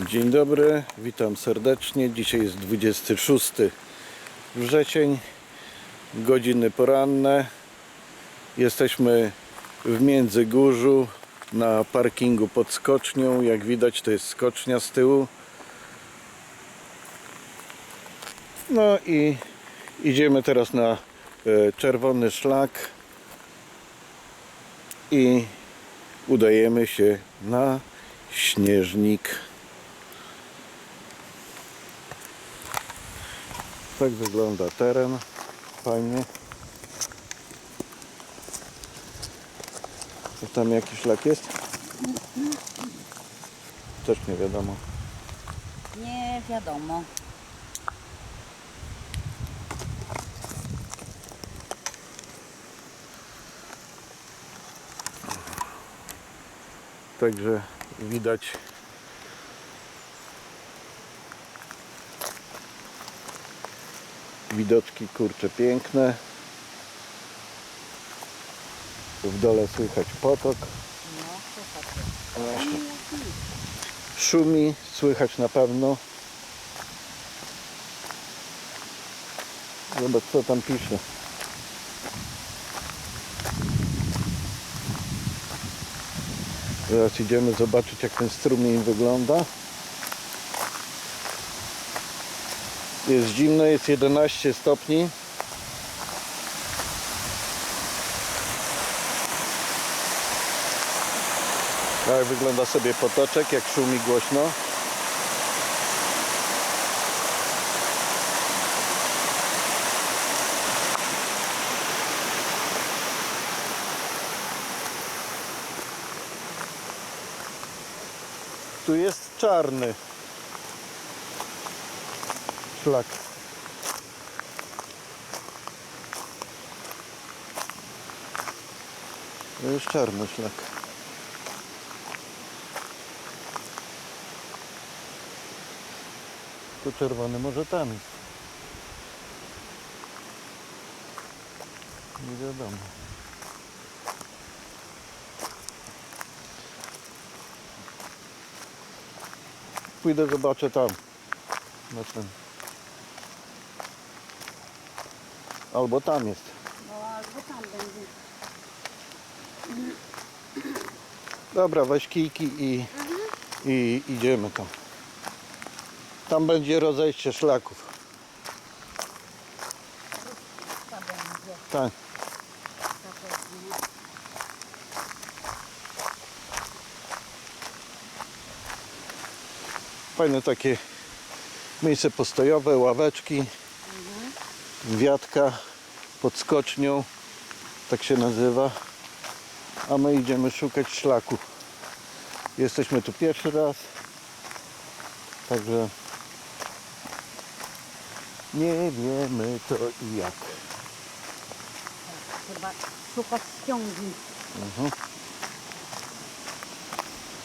Dzień dobry, witam serdecznie. Dzisiaj jest 26 wrzesień, godziny poranne. Jesteśmy w Międzygórzu na parkingu pod skocznią. Jak widać, to jest skocznia z tyłu. No i idziemy teraz na e, czerwony szlak i udajemy się na śnieżnik. Tak wygląda teren. Fajnie. To tam jakiś szlak jest? Też nie wiadomo. Nie wiadomo. Także widać widoczki kurcze piękne. W dole słychać potok. Szumi, słychać na pewno. Zobacz co tam pisze. Teraz idziemy zobaczyć jak ten strumień wygląda. Jest zimno, jest 11 stopni. Tak wygląda sobie potoczek, jak szumi głośno. Tu jest czarny szlak. To jest czarny szlak. Tu czerwony może tam jest. Nie wiadomo. Pójdę zobaczę tam. Na ten. Albo tam jest. No albo tam będzie. Dobra, weź kijki i, i idziemy tam. Tam będzie rozejście szlaków. Tak. Fajne takie miejsce postojowe, ławeczki, wiatka pod skocznią, tak się nazywa. A my idziemy szukać szlaku. Jesteśmy tu pierwszy raz, także nie wiemy to i jak. Chyba szukać ściągi.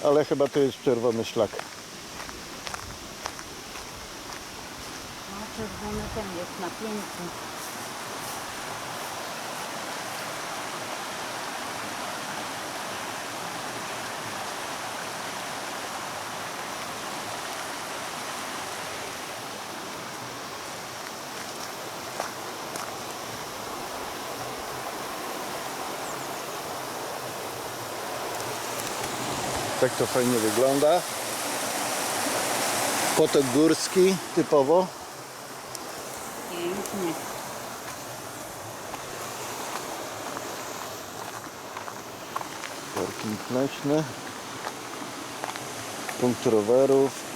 Ale chyba to jest czerwony szlak. Czerwony ten jest napięty. Tak to fajnie wygląda. Potok górski typowo. Pięknie. Parking leśny. Punkt rowerów.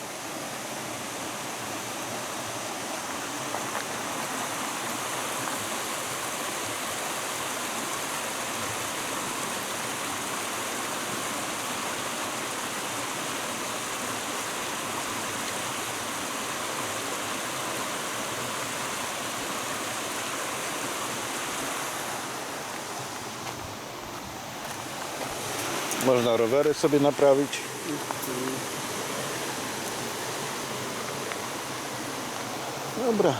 Można rowery sobie naprawić. Dobra.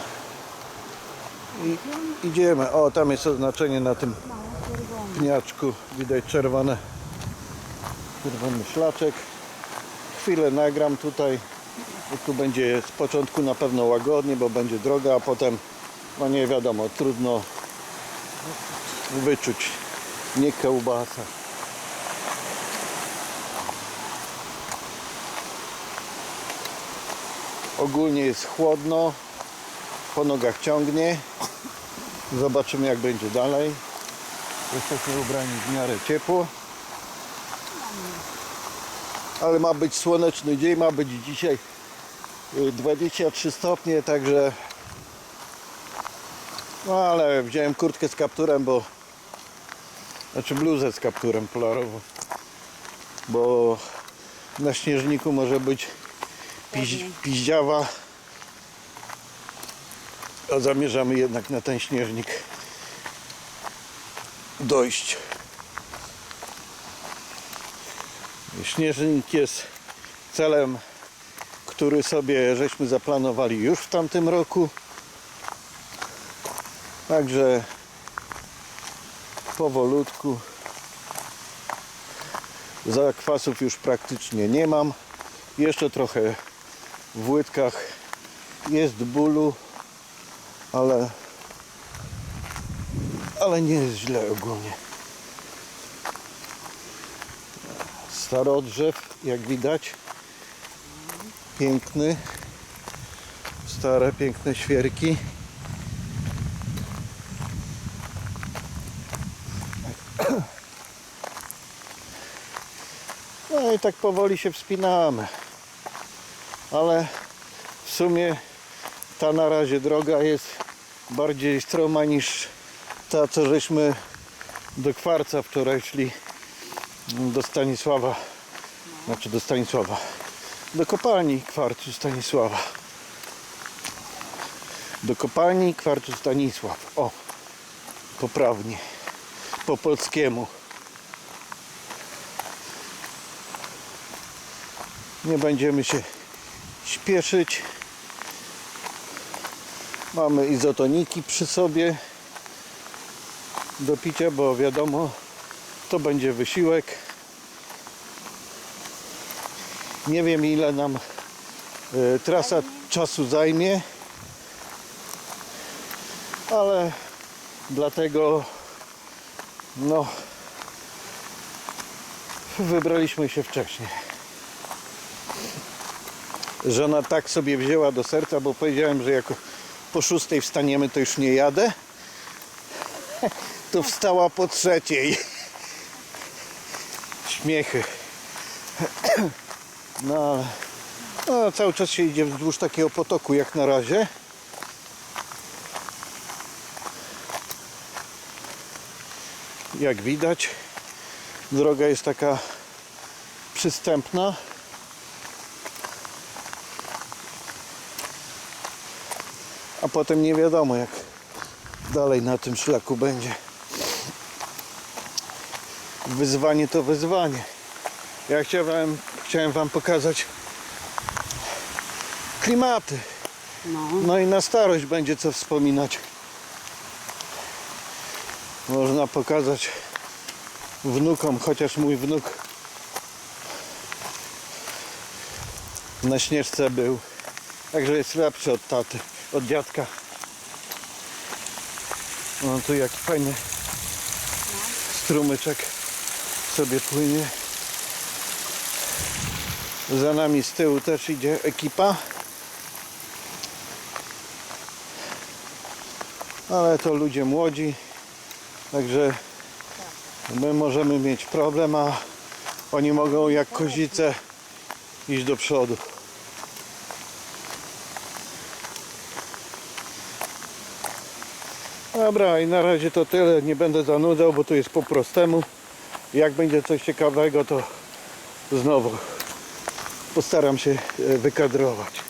I idziemy. O, tam jest oznaczenie na tym pniaczku. Widać czerwone. Czerwony szlaczek. Chwilę nagram tutaj. Tu będzie z początku na pewno łagodnie, bo będzie droga, a potem, no nie wiadomo, trudno wyczuć. Nie kiełbasa. Ogólnie jest chłodno, po nogach ciągnie. Zobaczymy jak będzie dalej. Jesteśmy ubrani w miarę ciepło. Ale ma być słoneczny dzień, ma być dzisiaj y, 23 stopnie, także no ale wziąłem kurtkę z kapturem, bo znaczy bluzę z kapturem polarową, bo na śnieżniku może być piź, piździawa, a zamierzamy jednak na ten śnieżnik dojść. Śnieżnik jest celem, który sobie żeśmy zaplanowali już w tamtym roku. Także powolutku. Zakwasów już praktycznie nie mam. Jeszcze trochę w łydkach jest bólu, ale, ale nie jest źle ogólnie. Starodrzew, jak widać. Piękny. Stare, piękne świerki. No i tak powoli się wspinamy. Ale w sumie ta na razie droga jest bardziej stroma niż ta, co żeśmy do Kwarca wczoraj szli do Stanisława, znaczy do Stanisława, do kopalni kwarcu Stanisława. Do kopalni kwarcu Stanisław. O, poprawnie, po polskiemu. Nie będziemy się śpieszyć. Mamy izotoniki przy sobie do picia, bo wiadomo, to będzie wysiłek. Nie wiem ile nam e, trasa czasu zajmie, ale dlatego no wybraliśmy się wcześniej. Żona tak sobie wzięła do serca, bo powiedziałem, że jak po szóstej wstaniemy, to już nie jadę. To wstała po trzeciej. Śmiechy. No ale no, cały czas się idzie wzdłuż takiego potoku jak na razie. Jak widać, droga jest taka przystępna. A potem nie wiadomo jak dalej na tym szlaku będzie. Wyzwanie to wyzwanie. Ja chciałem, chciałem Wam pokazać klimaty. No, No i na starość będzie co wspominać. Można pokazać wnukom, chociaż mój wnuk na śnieżce był. Także jest lepszy od taty, od dziadka. No tu jaki fajny strumyczek sobie płynie. Za nami z tyłu też idzie ekipa. Ale to ludzie młodzi. Także my możemy mieć problem, a oni mogą jak kozice iść do przodu. Dobra, i na razie to tyle. Nie będę zanudzał, bo tu jest po prostemu. Jak będzie coś ciekawego, to znowu postaram się e, wykadrować.